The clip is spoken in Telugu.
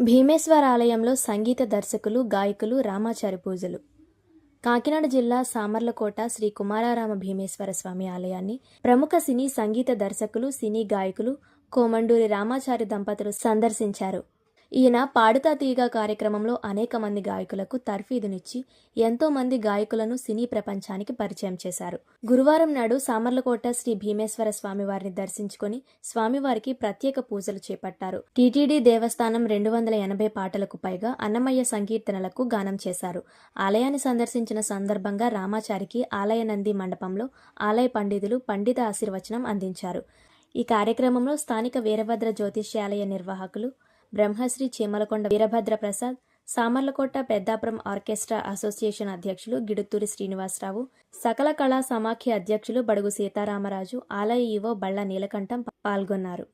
భీమేశ్వర ఆలయంలో సంగీత దర్శకులు గాయకులు రామాచారి పూజలు. కాకినాడ జిల్లా సామర్లకోట శ్రీ కుమారారామ భీమేశ్వర స్వామి ఆలయాన్ని ప్రముఖ సినీ సంగీత దర్శకులు సినీ గాయకులు కోమండూరి రామాచారి దంపతులు సందర్శించారు. ఈయన పాడుతా తీగ కార్యక్రమంలో అనేక మంది గాయకులకు తర్ఫీదునిచ్చి ఎంతో మంది గాయకులను సినీ ప్రపంచానికి పరిచయం చేశారు. గురువారం నాడు సామర్లకోట శ్రీ భీమేశ్వర స్వామివారిని దర్శించుకుని దర్శించుకొని స్వామివారికి ప్రత్యేక పూజలు చేపట్టారు. టీటీడీ దేవస్థానం రెండు వందల ఎనభై పాటలకు పైగా అన్నమయ్య సంకీర్తనలకు గానం చేశారు. ఆలయాన్ని సందర్శించిన సందర్భంగా రామాచారికి ఆలయ నంది మండపంలో ఆలయ పండితులు పండిత ఆశీర్వచనం అందించారు. ఈ కార్యక్రమంలో స్థానిక వీరభద్ర జ్యోతిష్యాలయ నిర్వాహకులు బ్రహ్మశ్రీ చీమలకొండ వీరభద్ర ప్రసాద్ సామర్లకోట పెద్దాపురం ఆర్కెస్ట్రా అసోసియేషన్ అధ్యక్షులు గిడుతూరి శ్రీనివాసరావు సకల కళా సమాఖ్య అధ్యక్షులు బడుగు సీతారామరాజు ఆలయ ఈవో బళ్ళ నీలకంఠం పాల్గొన్నారు.